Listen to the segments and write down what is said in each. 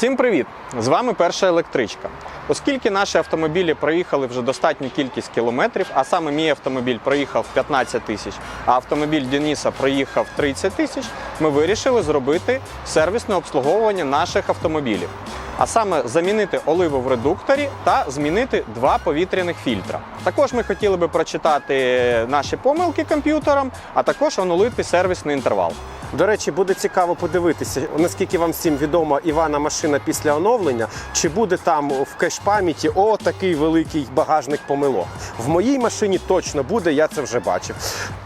Всім привіт! З вами перша електричка. Оскільки наші автомобілі проїхали вже достатню кількість кілометрів, а саме мій автомобіль проїхав 15 тисяч, а автомобіль Дениса проїхав 30 тисяч, ми вирішили зробити сервісне обслуговування наших автомобілів. А саме замінити оливу в редукторі та змінити два повітряних фільтра. Також ми хотіли би прочитати наші помилки комп'ютером, а також онулити сервісний інтервал. До речі, буде цікаво подивитися, наскільки вам всім відома Івана машина після оновлення, чи буде там в кеш-пам'яті о такий великий багажник помилок. В моїй машині точно буде, я це вже бачив.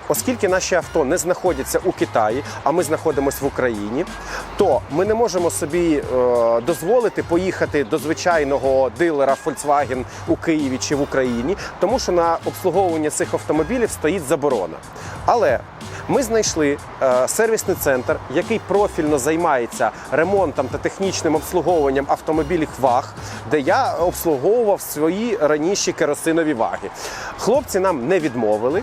Оскільки наші авто не знаходяться у Китаї, а ми знаходимося в Україні, то ми не можемо собі е, дозволити поїхати до звичайного дилера Volkswagen у Києві чи в Україні, тому що на обслуговування цих автомобілів стоїть заборона. Але ми знайшли е, сервісний центр, який профільно займається ремонтом та технічним обслуговуванням автомобілів ВАГ, де я обслуговував свої раніші керосинові ваги. Хлопці нам не відмовили,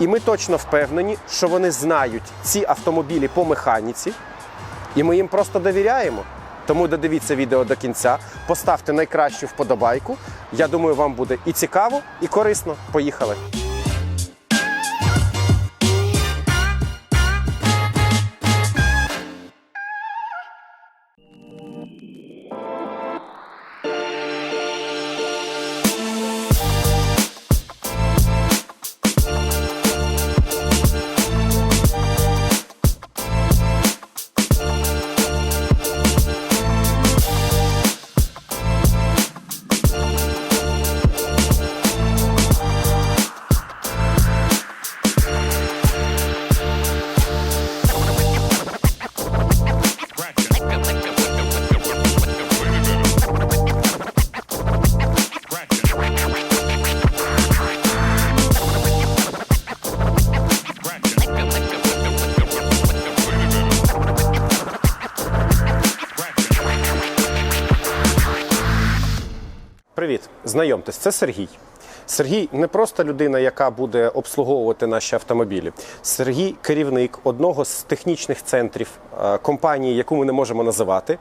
і ми точно впевнені, що вони знають ці автомобілі по механіці, і ми їм просто довіряємо. Тому додивіться відео до кінця, поставте найкращу вподобайку. Я думаю, вам буде і цікаво, і корисно. Поїхали! Привіт, знайомтесь, це Сергій. Сергій не просто людина, яка буде обслуговувати наші автомобілі. Сергій керівник одного з технічних центрів е, компанії, яку ми не можемо називати.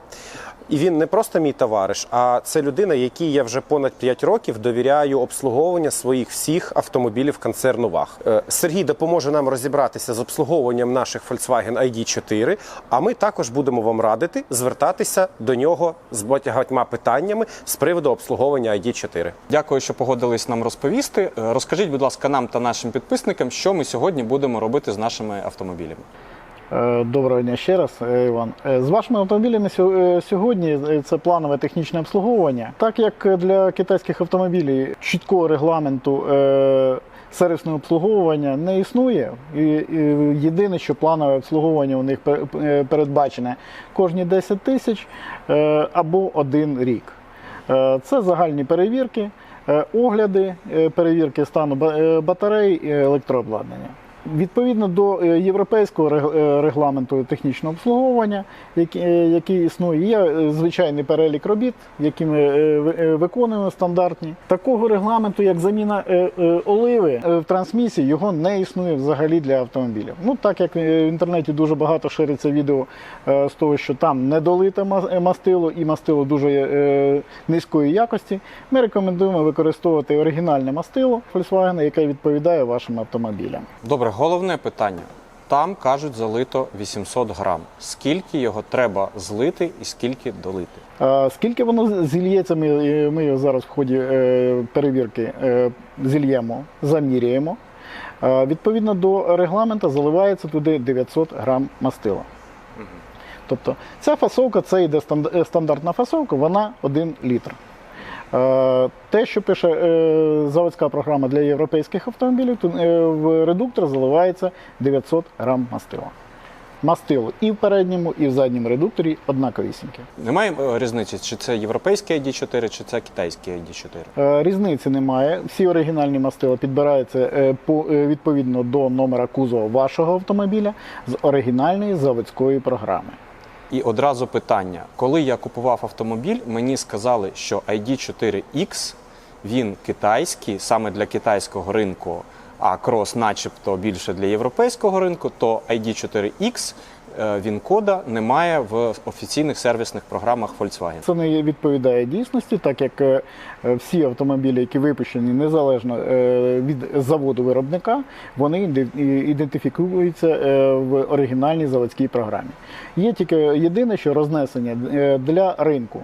І він не просто мій товариш, а це людина, якій я вже понад 5 років довіряю обслуговування своїх всіх автомобілів концерну ВАГ. Е, Сергій допоможе нам розібратися з обслуговуванням наших Volkswagen ID4, а ми також будемо вам радити звертатися до нього з багатьма питаннями з приводу обслуговування ID4. Дякую, що погодились нам розповісти. Е, Розкажіть, будь ласка, нам та нашим підписникам, що ми сьогодні будемо робити з нашими автомобілями. Е, Доброго дня ще раз, е, Іван. Е, З вашими автомобілями сьогодні це планове технічне обслуговування. Так як для китайських автомобілів чіткого регламенту сервісного обслуговування не існує, єдине, що планове обслуговування у них передбачене кожні 10 тисяч або один рік. Це загальні перевірки, огляди, перевірки стану батарей і електрообладнання. Відповідно до е, європейського е, регламенту технічного обслуговування, який, е, існує, є звичайний перелік робіт, які ми ви- виконуємо стандартні. Такого регламенту, як заміна оливи в трансмісії, його не існує взагалі для автомобілів. Ну так як в інтернеті дуже багато шириться відео з того, що там недолите ма- мастило і мастило дуже низької якості, ми рекомендуємо використовувати оригінальне мастило Volkswagen, яке відповідає вашим автомобілям. Добре, головне питання. Там кажуть, залито 800 грам. Скільки його треба злити і скільки долити? А Скільки воно зільється, ми, е, ми його зараз в ході е, перевірки е, зільємо, заміряємо. А Відповідно до регламенту заливається туди 900 грам мастила. Тобто ця фасовка, це йде е, стандартна фасовка, вона 1 літр. Е, Те, що пише е, заводська програма для європейських автомобілів, то е, в редуктор заливається 900 грам мастила. Мастило і в передньому, і в задньому редукторі однаковісіньке. Немає різниці, чи це європейський ID4, чи це китайський ID4? Е, Різниці немає. Всі оригінальні мастила підбираються по відповідно до номера кузова вашого автомобіля з оригінальної заводської програми. І одразу питання: коли я купував автомобіль, мені сказали, що ID4X він китайський, саме для китайського ринку, а крос, начебто, більше для європейського ринку, то ID4X е, він-кода немає в офіційних сервісних програмах Volkswagen. Це не відповідає дійсності, так як е, е, всі автомобілі, які випущені незалежно е, від заводу виробника, вони ідентифікуються е, в оригінальній заводській програмі. Є тільки єдине, що рознесення е, для ринку: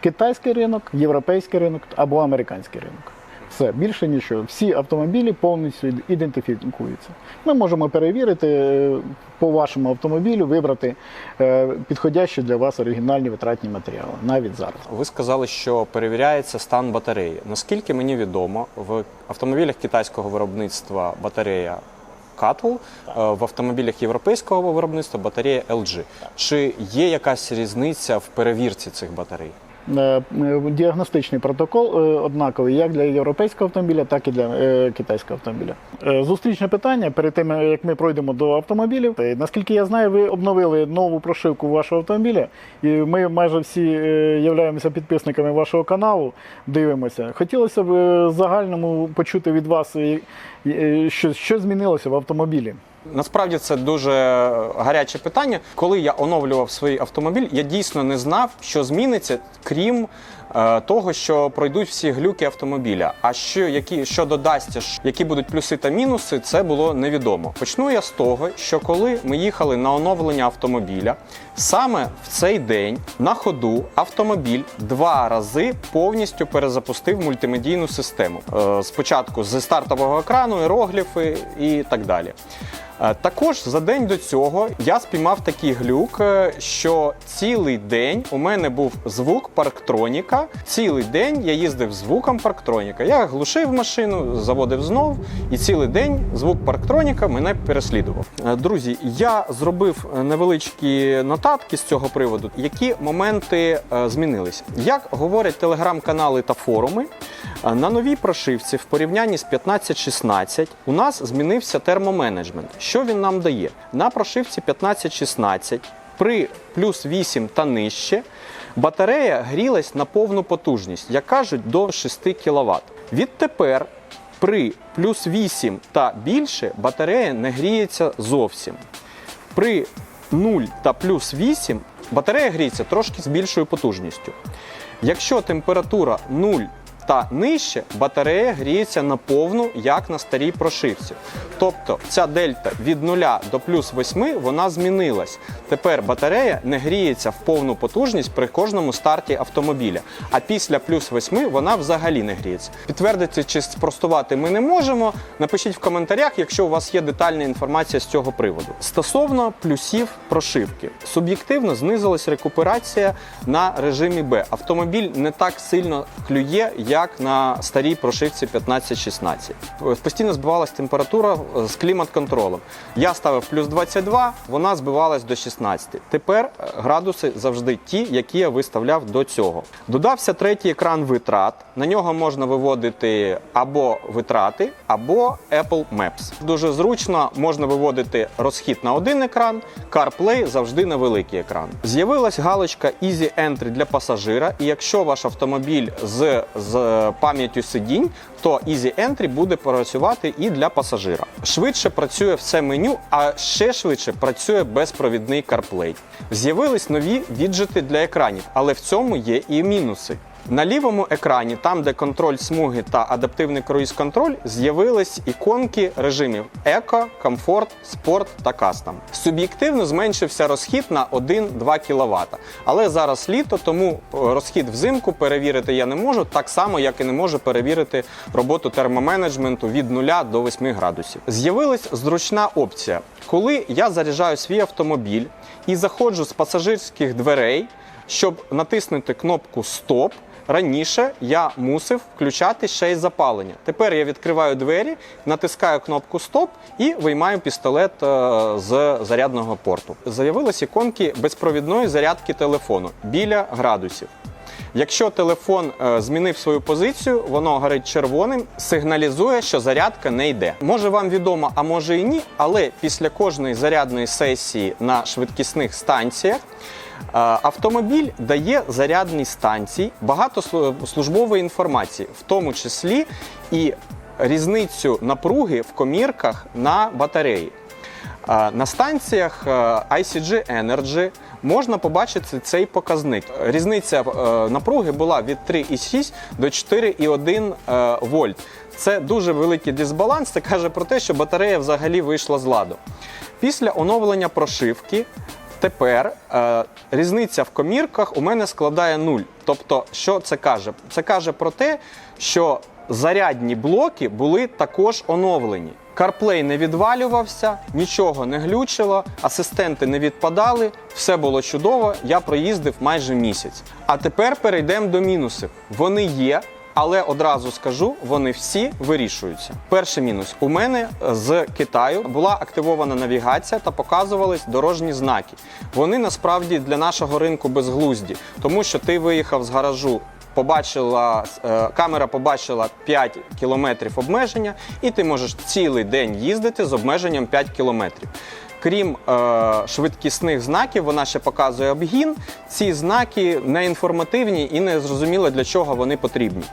китайський ринок, європейський ринок або американський ринок. Все більше нічого. Всі автомобілі повністю ідентифікуються. Ми можемо перевірити е, по вашому автомобілю, вибрати е, підходящі для вас оригінальні витратні матеріали навіть зараз. Ви сказали, що перевіряється стан батареї. Наскільки мені відомо, в автомобілях китайського виробництва батарея Cattle, е, в автомобілях європейського виробництва батарея LG. Чи є якась різниця в перевірці цих батарей? Е, е, Діагностичний протокол е, однаковий як для європейського автомобіля, так і для китайського автомобіля. Зустрічне питання перед тим, як ми пройдемо до автомобілів. Наскільки я знаю, ви обновили нову прошивку вашого автомобіля, і ми майже всі являємося підписниками вашого каналу. Дивимося. Хотілося б загальному почути від вас, що, що змінилося в автомобілі. Насправді це дуже гаряче питання. Коли я оновлював свій автомобіль, я дійсно не знав, що зміниться, крім того, що пройдуть всі глюки автомобіля. А що які що додасться, які будуть плюси та мінуси, це було невідомо. Почну я з того, що коли ми їхали на оновлення автомобіля, саме в цей день на ходу автомобіль два рази повністю перезапустив мультимедійну систему. Е, спочатку з стартового екрану, іерогліфи і так далі. Е, Також за день до цього я спіймав такий глюк, е, що цілий день у мене був звук парктроніка. Цілий день я їздив звуком парктроніка. Я глушив машину, заводив знов, і цілий день звук парктроніка мене переслідував. Е, Друзі, я зробив е, невеличкі нотатки з цього приводу, які моменти е, змінилися. Як говорять телеграм-канали та форуми, на новій прошивці в порівнянні з 15.16 у нас змінився термоменеджмент. Що він нам дає? На прошивці 15.16 при плюс 8 та нижче батарея грілась на повну потужність, як кажуть, до 6 кВт. Відтепер при плюс 8 та більше батарея не гріється зовсім. При 0 та плюс 8 батарея гріється трошки з більшою потужністю. Якщо температура 0 та нижче, батарея гріється наповну, як на старій прошивці. Тобто ця дельта від 0 до плюс 8 вона змінилась. Тепер батарея не гріється в повну потужність при кожному старті автомобіля. А після плюс 8 вона взагалі не гріється. Підтвердити чи спростувати ми не можемо. Напишіть в коментарях, якщо у вас є детальна інформація з цього приводу. Стосовно плюсів прошивки, суб'єктивно знизилась рекуперація на режимі Б. Автомобіль не так сильно клює, як на старій прошивці 15-16. Постійно збивалась температура з клімат-контролем. Я ставив плюс 22, вона збивалась до 16. Тепер е, градуси завжди ті, які я виставляв до цього. Додався третій екран витрат. На нього можна виводити або витрати, або Apple Maps. Дуже зручно можна виводити розхід на один екран, CarPlay завжди на великий екран. З'явилась галочка Easy Entry для пасажира, і якщо ваш автомобіль з, з пам'яттю сидінь, то Easy Entry буде працювати і для пасажира. Швидше працює все меню, а ще швидше працює безпровідний CarPlay. З'явились нові віджити для екранів, але в цьому є і мінуси. На лівому екрані, там де контроль смуги та адаптивний круїз-контроль, з'явились іконки режимів Еко, Комфорт, Спорт та Кастом. Суб'єктивно зменшився розхід на 1-2 кВт. Але зараз літо, тому е, розхід взимку перевірити я не можу, так само, як і не можу перевірити роботу термоменеджменту від 0 до 8 градусів. З'явилась зручна опція. Коли я заряджаю свій автомобіль і заходжу з пасажирських дверей, щоб натиснути кнопку Стоп. Раніше я мусив включати ще й запалення. Тепер я відкриваю двері, натискаю кнопку Стоп і виймаю пістолет е, з зарядного порту. З'явились іконки безпровідної зарядки телефону біля градусів. Якщо телефон е, змінив свою позицію, воно горить червоним, сигналізує, що зарядка не йде. Може вам відомо, а може і ні, але після кожної зарядної сесії на швидкісних станціях автомобіль дає зарядній станції багато службової інформації, в тому числі і різницю напруги в комірках на батареї. На станціях е, ICG Energy можна побачити цей показник. Різниця е, напруги була від 3,6 до 4,1 е, вольт. Це дуже великий дисбаланс. Це каже про те, що батарея взагалі вийшла з ладу. Після оновлення прошивки Тепер е, різниця в комірках у мене складає 0. Тобто, що це каже? Це каже про те, що зарядні блоки були також оновлені. CarPlay не відвалювався, нічого не глючило, асистенти не відпадали, все було чудово. Я проїздив майже місяць. А тепер перейдемо до мінусів. Вони є, але одразу скажу, вони всі вирішуються. Перший мінус: у мене з Китаю була активована навігація та показувались дорожні знаки. Вони насправді для нашого ринку безглузді, тому що ти виїхав з гаражу. Побачила е, камера, побачила 5 кілометрів обмеження, і ти можеш цілий день їздити з обмеженням 5 кілометрів. Крім е, швидкісних знаків, вона ще показує обгін. Ці знаки не інформативні і не зрозуміло для чого вони потрібні.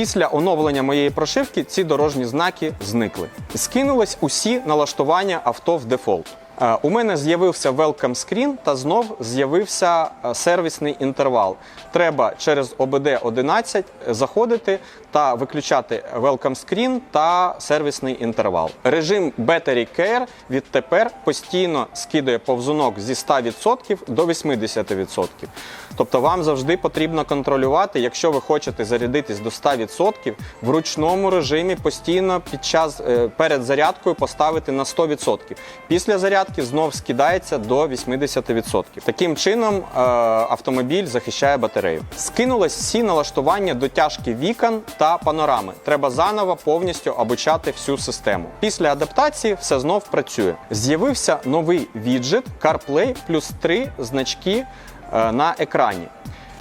Після оновлення моєї прошивки ці дорожні знаки зникли. Скинулись усі налаштування авто в дефолт. Е, У мене з'явився welcome screen та знов з'явився е, сервісний інтервал. Треба через OBD 11 заходити та виключати welcome screen та сервісний інтервал. Режим Battery Care відтепер постійно скидає повзунок зі 100% до 80%. Тобто вам завжди потрібно контролювати, якщо ви хочете зарядитись до 100%, в ручному режимі постійно під час е, перед зарядкою поставити на 100%. Після зарядки знов скидається до 80%. Таким чином е, автомобіль захищає батарею. Скинулись всі налаштування дотяжки вікон та панорами. Треба заново повністю обучати всю систему. Після адаптації все знов працює. З'явився новий віджит CarPlay плюс три значки на екрані.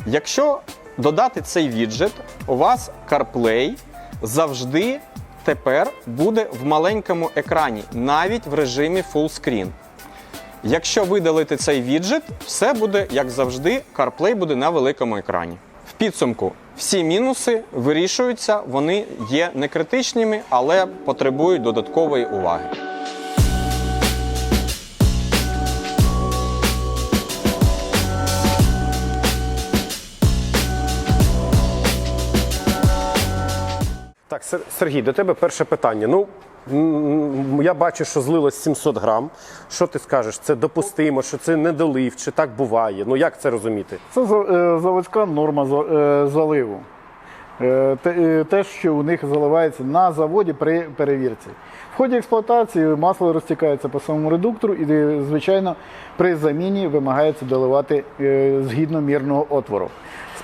Якщо додати цей віджит, у вас CarPlay завжди тепер буде в маленькому екрані, навіть в режимі Full Screen. Якщо видалити цей віджит, все буде як завжди, CarPlay буде на великому екрані. В підсумку всі мінуси вирішуються, вони є не критичними, але потребують додаткової уваги. Так, Сергій, до тебе перше питання. Ну, я бачу, що злилось 700 грам. Що ти скажеш? Це допустимо, що це недолив, чи так буває? Ну як це розуміти? Це е, заводська норма е, заливу. Е, те- що у них заливається на заводі при перевірці. В ході експлуатації масло розтікається по самому редуктору і, звичайно, при заміні вимагається доливати згідно мірного отвору.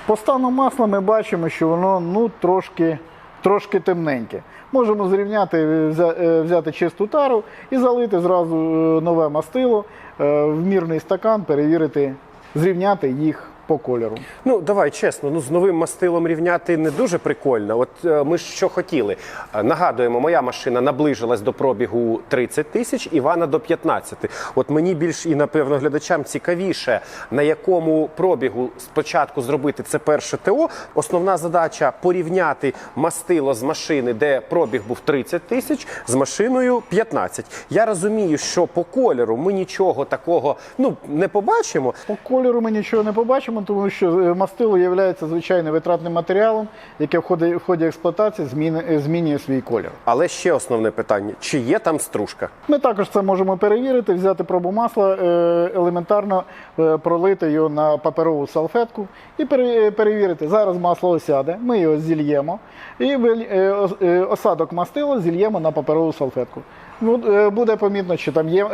По стану масла ми бачимо, що воно ну, трошки, трошки темненьке. Можемо зрівняти, е, взяти чисту тару і залити зразу е, нове мастило е, в мірний стакан, перевірити, зрівняти їх по кольору. Ну давай чесно, ну з новим мастилом рівняти не дуже прикольно. От е, ми ж що хотіли. Е, Нагадуємо, моя машина наближилась до пробігу 30 тисяч, Івана до 15. От мені більш і напевно глядачам цікавіше, на якому пробігу спочатку зробити це перше ТО. Основна задача порівняти мастило з машини, де пробіг був 30 тисяч, з машиною 15. Я розумію, що по кольору ми нічого такого ну не побачимо. По кольору ми нічого не побачимо, тому що е, мастило є звичайно витратним матеріалом, яке в ході, в ході експлуатації зміни, е, змінює свій колір. Але ще основне питання: чи є там стружка? Ми також це можемо перевірити, взяти пробу масла, е, елементарно пролити його на паперову салфетку і пере- перевірити. Зараз масло осяде, ми його зільємо і осадок мастила зільємо на паперову салфетку. Ну, буде помітно, чи там є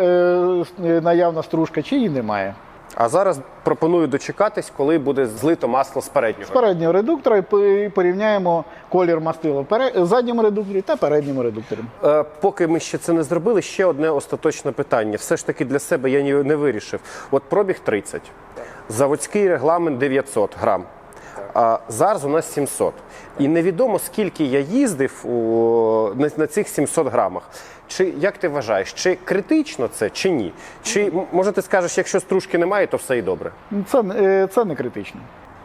наявна стружка, чи її немає. А зараз пропоную дочекатись, коли буде злито масло з переднього. З переднього редуктора і порівняємо колір мастила в задньому редукторі та передньому редукторі. Е, Поки ми ще це не зробили, ще одне остаточне питання. Все ж таки для себе я не вирішив. От пробіг 30, заводський регламент 900 грам. А зараз у нас 700. І невідомо скільки я їздив у, на, на цих 700 грамах. Чи як ти вважаєш, чи критично це, чи ні? Чи може ти скажеш, якщо стружки немає, то все і добре? Це, е, це не критично.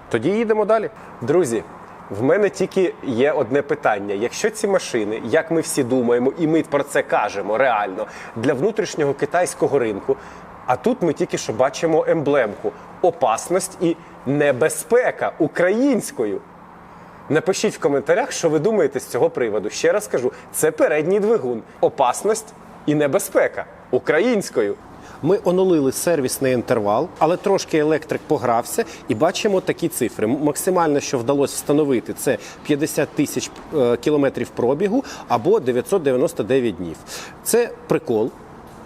Тоді їдемо далі. Друзі, В мене тільки є одне питання: якщо ці машини, як ми всі думаємо, і ми про це кажемо реально для внутрішнього китайського ринку, а тут ми тільки що бачимо емблемку опасність і небезпека українською. Напишіть в коментарях, що ви думаєте з цього приводу. Ще раз кажу, це передній двигун, опасність і небезпека українською. Ми онулили сервісний інтервал, але трошки електрик погрався і бачимо такі цифри. Максимально, що вдалося встановити, це 50 тисяч е, кілометрів пробігу або 999 днів. Це прикол.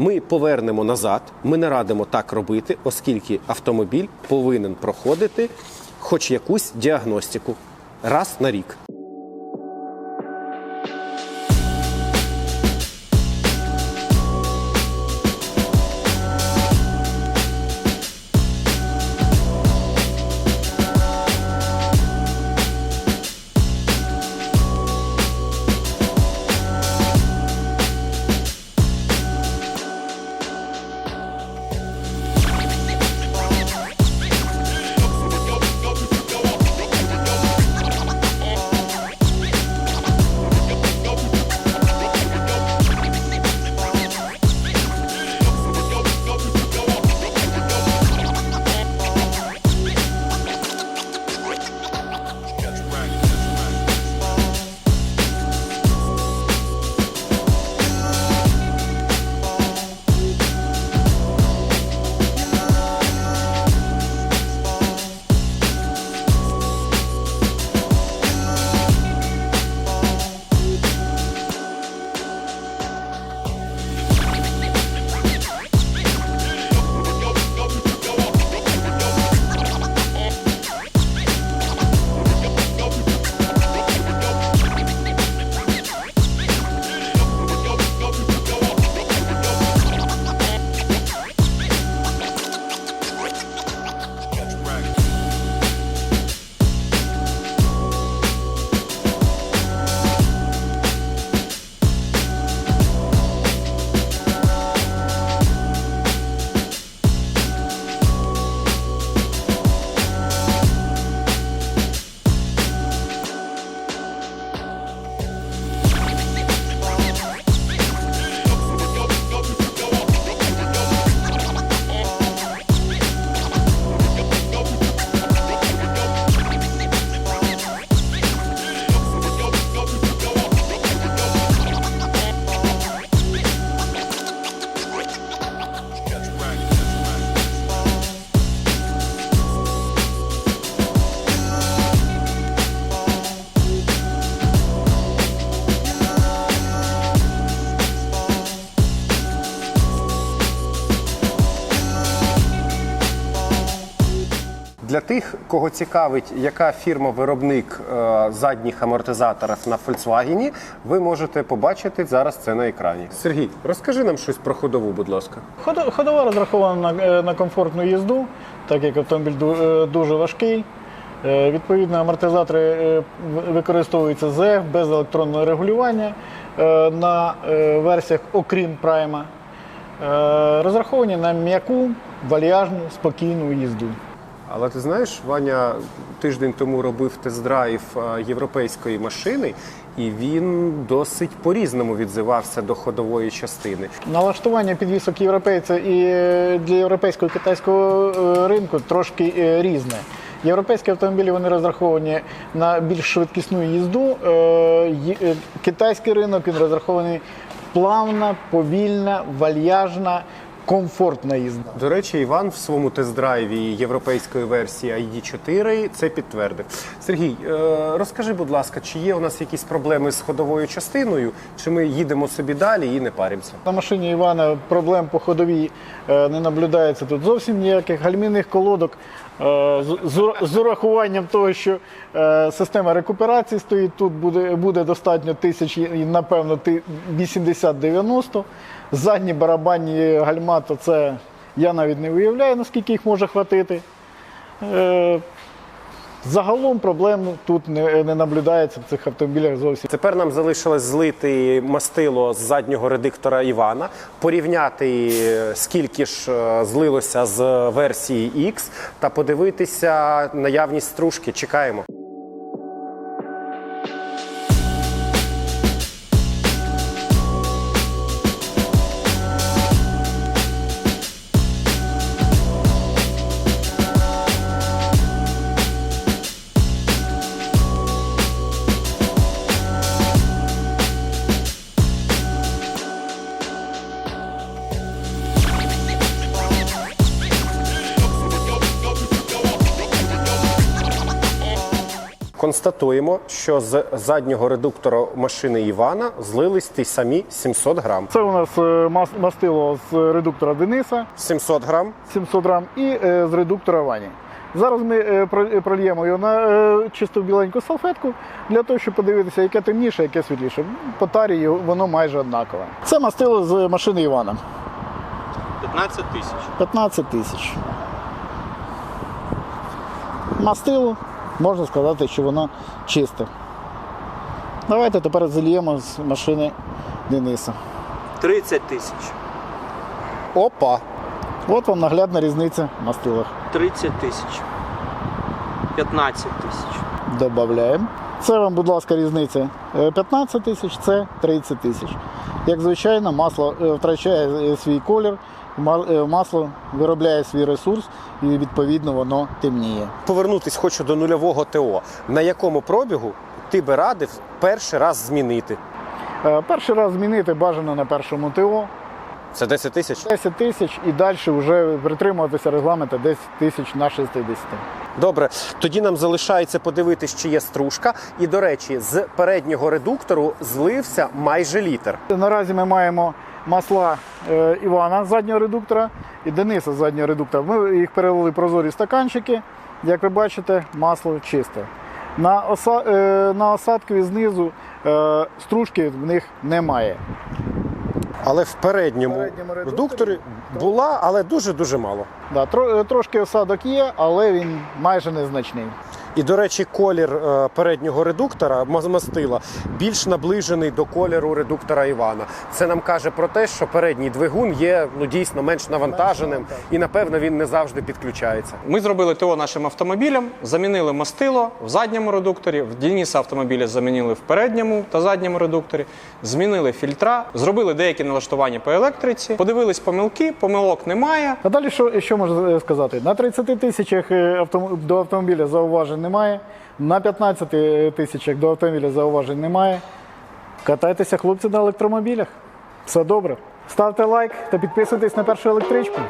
Ми повернемо назад. Ми не радимо так робити, оскільки автомобіль повинен проходити хоч якусь діагностику раз на рік. Кого цікавить, яка фірма-виробник е, задніх амортизаторів на Volkswagen, ви можете побачити зараз це на екрані. Сергій, розкажи нам щось про ходову, будь ласка. Ход- Ходова розрахована на, е, на комфортну їзду, так як автомобіль е, дуже важкий. Відповідно, амортизатори використовуються ЗЕФ без електронного регулювання на версіях, окрім прайма. Розраховані на м'яку, вальяжну, спокійну їзду. Але ти знаєш, Ваня тиждень тому робив тест-драйв е, європейської машини, і він досить по-різному відзивався до ходової частини. Налаштування підвісок європейця і е, для європейського і китайського е, ринку трошки різне. Європейські автомобілі вони розраховані на більш швидкісну їзду. Китайський ринок він розрахований плавна, повільна, вальяжна, комфортна їзда. До речі, Іван в своєму тест-драйві європейської версії ID4 це підтвердив. Сергій, е, розкажи, будь ласка, чи є у нас якісь проблеми з ходовою частиною, чи ми їдемо собі далі і не паримося? На машині Івана проблем по ходовій е, не наблюдається тут зовсім ніяких гальмівних колодок. е, з- з урахуванням того, що е, система рекуперації стоїть тут, буде, буде достатньо тисяч, і, напевно, ти- 80-90. Задні барабанні гальма, то це я навіть не уявляю, наскільки їх може хватити. Е, Загалом проблем тут не, не наблюдається в цих автомобілях зовсім. Тепер нам залишилось злити мастило з заднього редиктора Івана, порівняти е, скільки ж е, злилося з версії X та подивитися наявність стружки. Чекаємо. Констатуємо, що з заднього редуктора машини Івана злились ті самі 700 грам. Це у нас е, мастило з редуктора Дениса 700 грам 700 грам і е, з редуктора Вані. Зараз ми е, про- прольємо його на чисту біленьку салфетку для того, щоб подивитися, яке темніше, яке світліше. По тарі воно майже однакове. Це мастило з машини Івана. 15 тисяч. 15 тисяч. Мастило, можна сказати, що воно чисте. Давайте тепер зальємо з машини Дениса. 30 тисяч. Опа! От вам наглядна різниця в мастилах. 30 тисяч. 15 тисяч. Додаємо. Це вам, будь ласка, різниця Е, 15 тисяч, це 30 тисяч. Як звичайно, масло е, втрачає е, свій колір, е, масло виробляє свій ресурс і відповідно воно темніє. Повернутись хочу до нульового ТО. На якому пробігу ти би радив перший раз змінити? Е, Перший раз змінити бажано на першому ТО. Це 10 тисяч? 10 тисяч і далі вже притримуватися регламенту 10 тисяч на 60. Добре, тоді нам залишається подивитись, чи є стружка. І до речі, з переднього редуктору злився майже літр. Наразі ми маємо масла е, Івана з заднього редуктора і Дениса з заднього редуктора. Ми їх перелили в прозорі стаканчики. Як ви бачите, масло чисте. На, е, на осадкові знизу е, стружки в них немає. Але в передньому, В передньому редукторі була, але дуже-дуже мало. Да, тро, трошки осадок є, але він майже незначний. І, до речі, колір е, переднього редуктора мастила більш наближений до кольору редуктора Івана. Це нам каже про те, що передній двигун є ну дійсно менш навантаженим, і напевно він не завжди підключається. Ми зробили ТО нашим автомобілям, замінили мастило в задньому редукторі, в Дениса автомобіля замінили в передньому та задньому редукторі, змінили фільтра, зробили деякі налаштування по електриці, подивились помилки, помилок немає. А далі що, що можна е, сказати? На 30 тисячах е, автом- до автомобіля зауважень немає, на 15 тисячах до автомобіля зауважень немає. Катайтеся, хлопці, на електромобілях. Все добре. Ставте лайк та підписуйтесь на першу електричку.